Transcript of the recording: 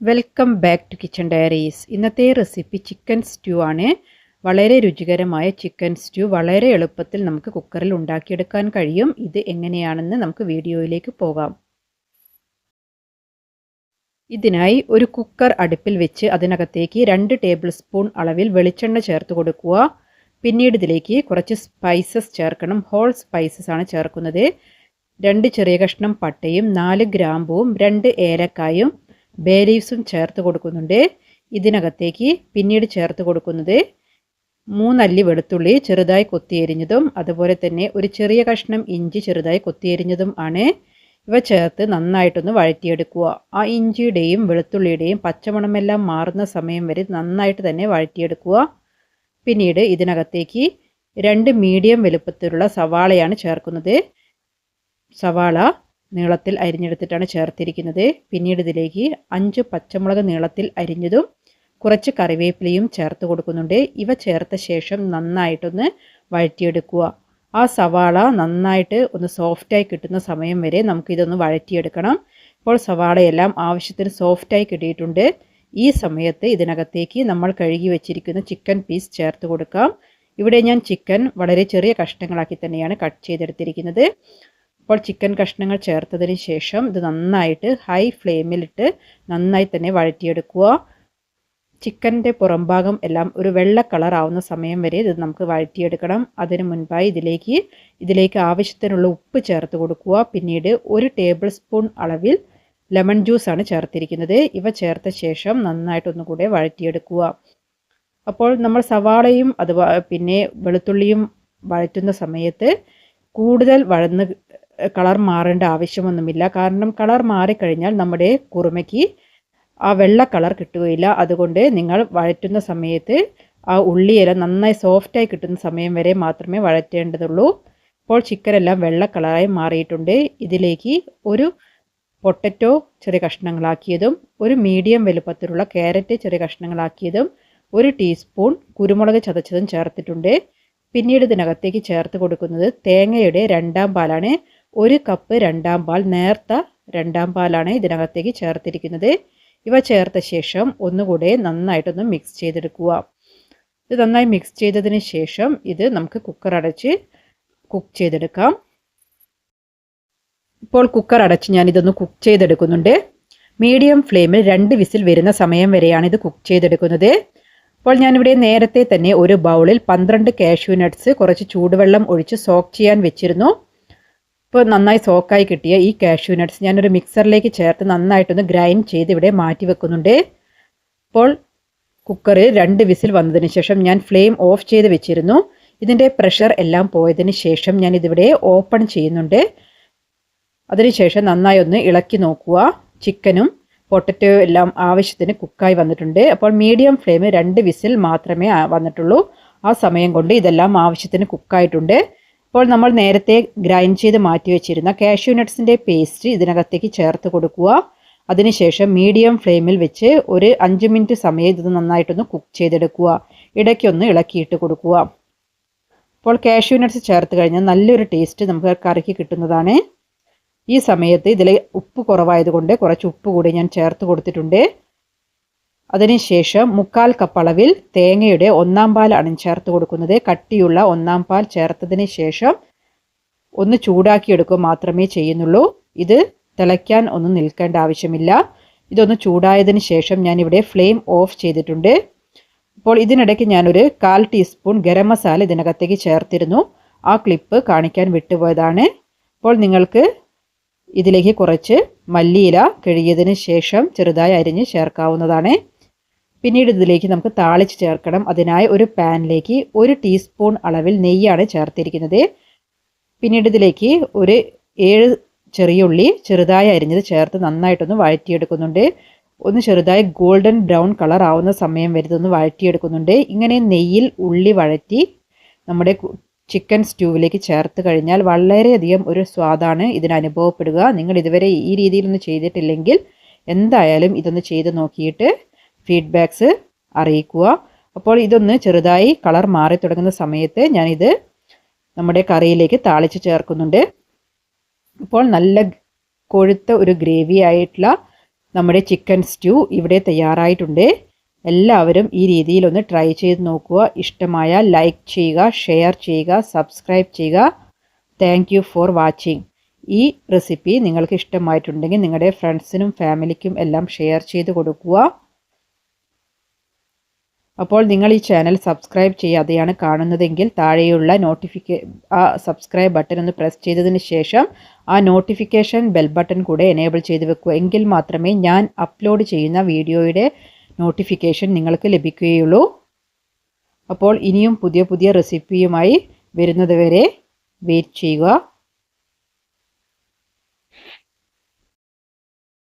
Welcome back to kitchen diaries ഇന്നത്തെ recipe chicken stew ആണ്. വളരെ രുചികരമായ ചിക്കൻ സ്റ്റ്യൂ വളരെ എളുപ്പത്തിൽ നമുക്ക് കുക്കറിൽ ഉണ്ടാക്കിയെടുക്കാൻ കഴിയും. ഇത് എങ്ങനെയാണെന്ന് നമുക്ക് വീഡിയോയിലേക്ക് പോകാം. ഇതിനായി ഒരു കുക്കർ അടുപ്പിൽ വെച്ച് അതിനകത്തേക്ക് രണ്ട് ടേബിൾ സ്പൂൺ അളവിൽ വെളിച്ചെണ്ണ ചേർത്ത് കൊടുക്കുക. പിന്നീട് ഇതിലേക്ക് കുറച്ച് സ്പൈസസ് ചേർക്കണം. ഹോൾ സ്പൈസസ് ആണ് ചേർക്കുന്നത്. രണ്ട് ചെറിയ കഷ്ണം പട്ടയും നാല് ഗ്രാമ്പുവും രണ്ട് ഏലക്കായും ബേ ലീവ്സും ചേർത്ത് കൊടുക്കുന്നുണ്ട്. ഇതിനകത്തേക്ക് പിന്നീട് ചേർത്ത് കൊടുക്കുന്നത് മൂന്നല്ലി വെളുത്തുള്ളി ചെറുതായി കൊത്തിയരിഞ്ഞതും അതുപോലെ തന്നെ ഒരു ചെറിയ കഷ്ണം ഇഞ്ചി ചെറുതായി കൊത്തിയരിഞ്ഞതും ആണ്. ഇവ ചേർത്ത് നന്നായിട്ടൊന്ന് വഴറ്റിയെടുക്കുക. ആ ഇഞ്ചിയുടെയും വെളുത്തുള്ളിയുടെയും പച്ചമണമെല്ലാം മാറുന്ന സമയം വരെ നന്നായിട്ട് തന്നെ വഴറ്റിയെടുക്കുക. പിന്നീട് ഇതിനകത്തേക്ക് രണ്ട് മീഡിയം വലുപ്പത്തിലുള്ള സവാളയാണ് ചേർക്കുന്നത്. സവാള നീളത്തിൽ അരിഞ്ഞെടുത്തിട്ടാണ് ചേർത്തിരിക്കുന്നത്. പിന്നീട് ഇതിലേക്ക് അഞ്ച് പച്ചമുളക് നീളത്തിൽ അരിഞ്ഞതും കുറച്ച് കറിവേപ്പിലയും ചേർത്ത് കൊടുക്കുന്നുണ്ട്. ഇവ ചേർത്ത ശേഷം നന്നായിട്ടൊന്ന് വഴറ്റിയെടുക്കുക. ആ സവാള നന്നായിട്ട് ഒന്ന് സോഫ്റ്റായി കിട്ടുന്ന സമയം വരെ നമുക്കിതൊന്ന് വഴറ്റിയെടുക്കണം. ഇപ്പോൾ സവാളയെല്ലാം ആവശ്യത്തിന് സോഫ്റ്റായി കിട്ടിയിട്ടുണ്ട്. ഈ സമയത്ത് ഇതിനകത്തേക്ക് നമ്മൾ കഴുകി വെച്ചിരിക്കുന്ന ചിക്കൻ പീസ് ചേർത്ത് കൊടുക്കാം. ഇവിടെ ഞാൻ ചിക്കൻ വളരെ ചെറിയ കഷ്ണങ്ങളാക്കി തന്നെയാണ് കട്ട് ചെയ്തെടുത്തിരിക്കുന്നത്. അപ്പോൾ ചിക്കൻ കഷ്ണങ്ങൾ ചേർത്തതിന് ശേഷം ഇത് നന്നായിട്ട് ഹൈ ഫ്ലെയിമിലിട്ട് നന്നായി തന്നെ വഴറ്റിയെടുക്കുക. ചിക്കന്റെ പുറംഭാഗം എല്ലാം ഒരു വെള്ള കളർ ആവുന്ന സമയം വരെ ഇത് നമുക്ക് വഴറ്റിയെടുക്കണം. അതിന് മുൻപായി ഇതിലേക്ക് ഇതിലേക്ക് ആവശ്യത്തിനുള്ള ഉപ്പ് ചേർത്ത് കൊടുക്കുക. പിന്നീട് ഒരു ടേബിൾ സ്പൂൺ അളവിൽ ലെമൺ ജ്യൂസാണ് ചേർത്തിരിക്കുന്നത്. ഇവ ചേർത്ത ശേഷം നന്നായിട്ടൊന്നുകൂടെ വഴറ്റിയെടുക്കുക. അപ്പോൾ നമ്മൾ സവാളയും അതുപോലെ പിന്നെ വെളുത്തുള്ളിയും വഴറ്റുന്ന സമയത്ത് കൂടുതൽ വഴന്ന് കളർ മാറേണ്ട ആവശ്യമൊന്നുമില്ല. കാരണം കളർ മാറിക്കഴിഞ്ഞാൽ നമ്മുടെ കുറുമയ്ക്ക് ആ വെള്ള കളർ കിട്ടുകയില്ല. അതുകൊണ്ട് നിങ്ങൾ വഴറ്റുന്ന സമയത്ത് ആ ഉള്ളിയില നന്നായി സോഫ്റ്റായി കിട്ടുന്ന സമയം വരെ മാത്രമേ വഴറ്റേണ്ടതുള്ളൂ. ഇപ്പോൾ ചിക്കനെല്ലാം വെള്ള കളറായി മാറിയിട്ടുണ്ട്. ഇതിലേക്ക് ഒരു പൊട്ടറ്റോ ചെറിയ കഷ്ണങ്ങളാക്കിയതും ഒരു മീഡിയം വലുപ്പത്തിലുള്ള ക്യാരറ്റ് ചെറിയ കഷ്ണങ്ങളാക്കിയതും ഒരു ടീസ്പൂൺ കുരുമുളക് ചതച്ചതും ചേർത്തിട്ടുണ്ട്. പിന്നീട് ഇതിനകത്തേക്ക് ചേർത്ത് കൊടുക്കുന്നത് തേങ്ങയുടെ രണ്ടാം പാലാണ്. ഒരു കപ്പ് രണ്ടാം പാൽ നേർത്ത രണ്ടാം പാലാണ് ഇതിനകത്തേക്ക് ചേർത്തിരിക്കുന്നത്. ഇവ ചേർത്ത ശേഷം ഒന്നുകൂടെ നന്നായിട്ടൊന്ന് മിക്സ് ചെയ്തെടുക്കുക. ഇത് നന്നായി മിക്സ് ചെയ്തതിന് ശേഷം ഇത് നമുക്ക് കുക്കർ അടച്ച് കുക്ക് ചെയ്തെടുക്കാം. ഇപ്പോൾ കുക്കർ അടച്ച് ഞാൻ ഇതൊന്ന് കുക്ക് ചെയ്തെടുക്കുന്നുണ്ട്. മീഡിയം ഫ്ലെയിമിൽ രണ്ട് വിസിൽ വരുന്ന സമയം വരെയാണ് ഇത് കുക്ക് ചെയ്തെടുക്കുന്നത്. അപ്പോൾ ഞാനിവിടെ നേരത്തെ തന്നെ ഒരു ബൗളിൽ പന്ത്രണ്ട് കാഷ്യൂ നട്ട്സ് കുറച്ച് ചൂടുവെള്ളം ഒഴിച്ച് സോക്ക് ചെയ്യാൻ വെച്ചിരുന്നു. ഇപ്പോൾ നന്നായി സോക്കായി കിട്ടിയ ഈ കാഷ്യൂ നട്ട്സ് ഞാനൊരു മിക്സറിലേക്ക് ചേർത്ത് നന്നായിട്ടൊന്ന് ഗ്രൈൻഡ് ചെയ്ത് ഇവിടെ മാറ്റി വെക്കുന്നുണ്ട്. ഇപ്പോൾ കുക്കറിൽ രണ്ട് വിസിൽ വന്നതിന് ശേഷം ഞാൻ ഫ്ലെയിം ഓഫ് ചെയ്ത് വെച്ചിരുന്നു. ഇതിന്റെ പ്രഷർ എല്ലാം പോയതിന് ശേഷം ഞാൻ ഇതിവിടെ ഓപ്പൺ ചെയ്യുന്നുണ്ട്. അതിനുശേഷം നന്നായി ഒന്ന് ഇളക്കി നോക്കുക. ചിക്കനും പൊട്ടറ്റോ എല്ലാം ആവശ്യത്തിന് കുക്കായി വന്നിട്ടുണ്ട്. അപ്പോൾ മീഡിയം ഫ്ലെയിം രണ്ട് വിസിൽ മാത്രമേ വന്നിട്ടുള്ളൂ. ആ സമയം കൊണ്ട് ഇതെല്ലാം ആവശ്യത്തിന് കുക്കായിട്ടുണ്ട് ഇപ്പോൾ നമ്മൾ നേരത്തെ ഗ്രൈൻഡ് ചെയ്ത് മാറ്റി വെച്ചിരുന്ന കാഷ്യൂ നട്ട്സിന്റെ പേസ്റ്റ് ഇതിനകത്തേക്ക് ചേർത്ത് കൊടുക്കുക. അതിനുശേഷം മീഡിയം ഫ്ലെയിമിൽ വെച്ച് ഒരു അഞ്ച് മിനിറ്റ് സമയം ഇത് നന്നായിട്ടൊന്ന് കുക്ക് ചെയ്തെടുക്കുക. ഇടയ്ക്കൊന്ന് ഇളക്കിയിട്ട് കൊടുക്കുക. അപ്പോൾ കാഷ്യൂ നട്ട്സ് ചേർത്ത് കഴിഞ്ഞാൽ നല്ലൊരു ടേസ്റ്റ് നമുക്ക് കറിക്ക് കിട്ടുന്നതാണ്. ഈ സമയത്ത് ഇതിൽ ഉപ്പ് കുറവായതുകൊണ്ട് കുറച്ച് ഉപ്പ് കൂടി ഞാൻ ചേർത്ത് കൊടുത്തിട്ടുണ്ട്. അതിനുശേഷം മുക്കാൽ കപ്പ് അളവിൽ തേങ്ങയുടെ ഒന്നാം പാലാണ് ചേർത്ത് കൊടുക്കുന്നത് കട്ടിയുള്ള ഒന്നാം പാൽ ചേർത്തതിന് ശേഷം ഒന്ന് ചൂടാക്കിയെടുക്കുക മാത്രമേ ചെയ്യുന്നുള്ളൂ. ഇത് തിളയ്ക്കാൻ ഒന്നും നിൽക്കേണ്ട ആവശ്യമില്ല. ഇതൊന്ന് ചൂടായതിന് ശേഷം ഞാനിവിടെ ഫ്ലെയിം ഓഫ് ചെയ്തിട്ടുണ്ട്. അപ്പോൾ ഇതിനിടയ്ക്ക് ഞാനൊരു കാൽ ടീസ്പൂൺ ഗരം മസാല ഇതിനകത്തേക്ക് ചേർത്തിരുന്നു. ആ ക്ലിപ്പ് കാണിക്കാൻ വിട്ടുപോയതാണ്. അപ്പോൾ നിങ്ങൾക്ക് ഇതിലേക്ക് കുറച്ച് മല്ലിയില കഴുകിയതിന് ശേഷം ചെറുതായി അരിഞ്ഞ് ചേർക്കാവുന്നതാണ്. പിന്നീട് ഇതിലേക്ക് നമുക്ക് താളിച്ച് ചേർക്കണം. അതിനായി ഒരു പാനിലേക്ക് ഒരു ടീസ്പൂൺ അളവിൽ നെയ്യാണ് ചേർത്തിരിക്കുന്നത്. പിന്നീട് ഇതിലേക്ക് ഒരു ഏഴ് ചെറിയ ഉള്ളി ചെറുതായി അരിഞ്ഞത് ചേർത്ത് നന്നായിട്ടൊന്ന് വഴറ്റിയെടുക്കുന്നുണ്ട്. ഒന്ന് ചെറുതായി ഗോൾഡൻ ബ്രൗൺ കളർ ആവുന്ന സമയം വരുന്നൊന്ന് വഴറ്റിയെടുക്കുന്നുണ്ട്. ഇങ്ങനെ നെയ്യിൽ ഉള്ളി വഴറ്റി നമ്മുടെ ചിക്കൻ സ്റ്റൂവിലേക്ക് ചേർത്ത് കഴിഞ്ഞാൽ വളരെയധികം ഒരു സ്വാദാണ് ഇതിന് അനുഭവപ്പെടുക. നിങ്ങൾ ഇതുവരെ ഈ രീതിയിലൊന്നും ചെയ്തിട്ടില്ലെങ്കിൽ എന്തായാലും ഇതൊന്ന് ചെയ്ത് നോക്കിയിട്ട് ഫീഡ്ബാക്ക്സ് അറിയിക്കുക. അപ്പോൾ ഇതൊന്ന് ചെറുതായി കളർ മാറി തുടങ്ങുന്ന സമയത്ത് ഞാനിത് നമ്മുടെ കറിയിലേക്ക് താളിച്ച് ചേർക്കുന്നുണ്ട്. അപ്പോൾ നല്ല കൊഴുത്ത ഒരു ഗ്രേവി ആയിട്ടുള്ള നമ്മുടെ ചിക്കൻ സ്റ്റ്യൂ ഇവിടെ തയ്യാറായിട്ടുണ്ട്. എല്ലാവരും ഈ രീതിയിലൊന്ന് ട്രൈ ചെയ്ത് നോക്കുക. ഇഷ്ടമായ ലൈക്ക് ചെയ്യുക ഷെയർ ചെയ്യുക സബ്സ്ക്രൈബ് ചെയ്യുക. Thank for watching. ഈ റെസിപ്പി നിങ്ങൾക്ക് ഇഷ്ടമായിട്ടുണ്ടെങ്കിൽ നിങ്ങളുടെ ഫ്രണ്ട്സിനും ഫാമിലിക്കും എല്ലാം ഷെയർ ചെയ്ത് കൊടുക്കുക. അപ്പോൾ നിങ്ങൾ ഈ ചാനൽ സബ്സ്ക്രൈബ് ചെയ്യാതെയാണ് കാണുന്നതെങ്കിൽ താഴെയുള്ള നോട്ടിഫിക്കേ ആ സബ്സ്ക്രൈബ് ബട്ടൺ ഒന്ന് പ്രസ് ചെയ്തതിന് ശേഷം ആ നോട്ടിഫിക്കേഷൻ ബെൽ ബട്ടൺ കൂടെ എനേബിൾ ചെയ്ത് വെക്കുക എങ്കിൽ മാത്രമേ ഞാൻ അപ്ലോഡ് ചെയ്യുന്ന വീഡിയോയുടെ നോട്ടിഫിക്കേഷൻ നിങ്ങൾക്ക് ലഭിക്കുകയുള്ളൂ. അപ്പോൾ ഇനിയും പുതിയ പുതിയ റെസിപ്പിയുമായി വരുന്നതുവരെ വെയിറ്റ് ചെയ്യുക.